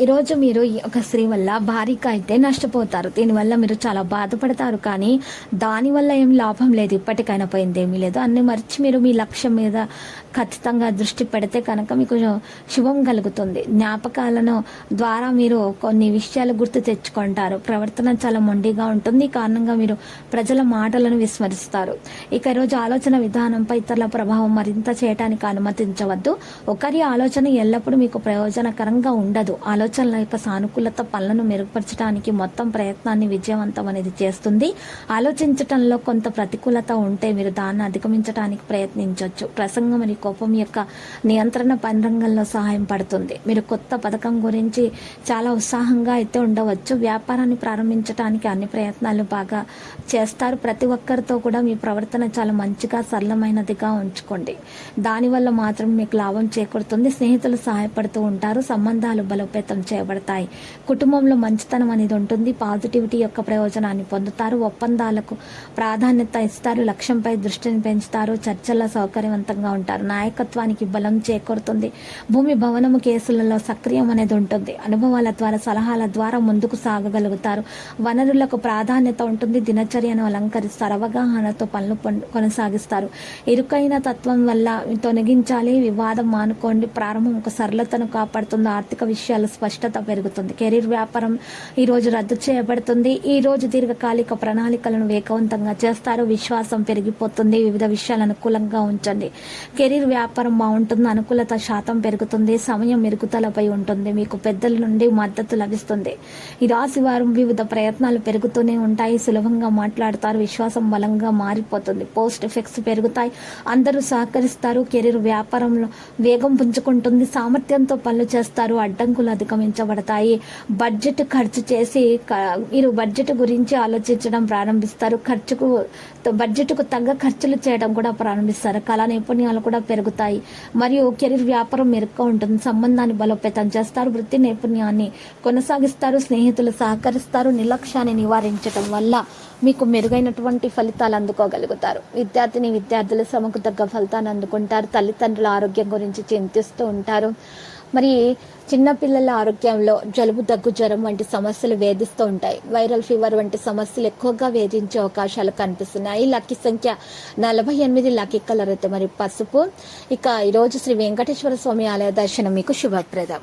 ఈరోజు మీరు ఈ ఒక స్త్రీ వల్ల భారీగా అయితే నష్టపోతారు. దీనివల్ల మీరు చాలా బాధపడతారు. కానీ దానివల్ల ఏం లాభం లేదు. ఇప్పటికైనా పోయింది ఏమీ లేదు. అన్ని మర్చి మీరు మీ లక్ష్యం మీద ఖచ్చితంగా దృష్టి పెడితే కనుక మీకు శుభం కలుగుతుంది. జ్ఞాపకాలను ద్వారా మీరు కొన్ని విషయాలు గుర్తు తెచ్చుకుంటారు. ప్రవర్తన చాలా మొండిగా ఉంటుంది. ఈ కారణంగా మీరు ప్రజల మాటలను విస్మరిస్తారు. ఇక ఈరోజు ఆలోచన విధానంపై ఇతరుల ప్రభావం మరింత చేయడానికి అనుమతించవద్దు. ఒకరి ఆలోచన ఎల్లప్పుడూ మీకు ప్రయోజనకరంగా ఉండదు. ఆలోచన ఆలోచనల యొక్క సానుకూలత పనులను మెరుగుపరచడానికి మొత్తం ప్రయత్నాన్ని విజయవంతం అనేది చేస్తుంది. ఆలోచించటంలో కొంత ప్రతికూలత ఉంటే మీరు దాన్ని అధిగమించడానికి ప్రయత్నించవచ్చు ప్రసంగం మరియు కోపం యొక్క నియంత్రణ పని రంగంలో సహాయం పడుతుంది. మీరు కొత్త పథకం గురించి చాలా ఉత్సాహంగా అయితే ఉండవచ్చు. వ్యాపారాన్ని ప్రారంభించడానికి అన్ని ప్రయత్నాలు బాగా చేస్తారు. ప్రతి ఒక్కరితో కూడా మీ ప్రవర్తన చాలా మంచిగా సరళమైనదిగా ఉంచుకోండి. దానివల్ల మాత్రం మీకు లాభం చేకూరుతుంది. స్నేహితులు సహాయపడుతూ ఉంటారు. సంబంధాలు బలోపేతం చేయబడతాయి కుటుంబంలో మంచితనం అనేది ఉంటుంది. పాజిటివిటీ యొక్క ప్రయోజనాన్ని పొందుతారు. ఒప్పందాలకు ప్రాధాన్యత ఇస్తారు. లక్ష్యంపై దృష్టిని పెంచుతారు. చర్చల్లో సౌకర్యవంతంగా ఉంటారు. నాయకత్వానికి బలం చేకూరుతుంది. భూమి భవనము కేసులలో సక్రియం అనేది ఉంటుంది. అనుభవాల ద్వారా సలహాల ద్వారా ముందుకు సాగగలుగుతారు. వనరులకు ప్రాధాన్యత ఉంటుంది. దినచర్యను అలంకరిస్తారు. అవగాహనతో పనులు కొనసాగిస్తారు. ఇరుకైన తత్వం వల్ల తొలగించాలి. వివాదం మానుకోండి. ప్రారంభం ఒక సరళతను కాపాడుతుంది. ఆర్థిక విషయాలు స్పష్టత పెరుగుతుంది. కెరీర్ వ్యాపారం ఈ రోజు రద్దు చేయబడుతుంది. ఈ రోజు దీర్ఘకాలిక ప్రణాళికలను వేగవంతంగా చేస్తారు. విశ్వాసం పెరిగిపోతుంది. వివిధ విషయాలు అనుకూలంగా ఉంచండి. కెరీర్ వ్యాపారం బాగుంటుంది. అనుకూలత శాతం పెరుగుతుంది. సమయం మెరుగుదలపై ఉంటుంది. మీకు పెద్దల నుండి మద్దతు లభిస్తుంది. ఈ రాశి వారు వివిధ ప్రయత్నాలు పెరుగుతూనే ఉంటాయి. సులభంగా మాట్లాడతారు. విశ్వాసం బలంగా మారిపోతుంది. పోస్ట్ ఎఫెక్ట్స్ పెరుగుతాయి. అందరూ సహకరిస్తారు. కెరీర్ వ్యాపారంలో వేగం పుంజుకుంటుంది. సామర్థ్యంతో పనులు చేస్తారు. అడ్డంకులు అధిగమించబడతాయి. బడ్జెట్ ఖర్చు చేసి క- మీరు బడ్జెట్ గురించి ఆలోచించడం ప్రారంభిస్తారు. ఖర్చుకు బడ్జెట్కు తగ్గ ఖర్చులు చేయడం కూడా ప్రారంభిస్తారు. కళా నైపుణ్యాలు కూడా పెరుగుతాయి. మరియు కెరీర్ వ్యాపారం మెరుగ్గా ఉంటుంది. సంబంధాన్ని బలోపేతం చేస్తారు. వృత్తి నైపుణ్యాన్ని కొనసాగిస్తారు. స్నేహితులు సహకరిస్తారు. నిర్లక్ష్యాన్ని నివారించడం వల్ల మీకు మెరుగైనటువంటి ఫలితాలు అందుకోగలుగుతారు. విద్యార్థిని విద్యార్థులు శ్రమకు తగ్గ ఫలితాన్ని అందుకుంటారు. తల్లిదండ్రుల ఆరోగ్యం గురించి చింతిస్తూ ఉంటారు. మరి చిన్నపిల్లల ఆరోగ్యంలో జలుబు దగ్గు జ్వరం వంటి సమస్యలు వేధిస్తూ ఉంటాయి. వైరల్ ఫీవర్ వంటి సమస్యలు ఎక్కువగా వేధించే అవకాశాలు కనిపిస్తున్నాయి. లక్కీ సంఖ్య నలభై ఎనిమిది లక్కీ కలర్ అయితే మరి పసుపు. ఇక ఈరోజు శ్రీ వెంకటేశ్వర స్వామి ఆలయ దర్శనం మీకు శుభప్రదం.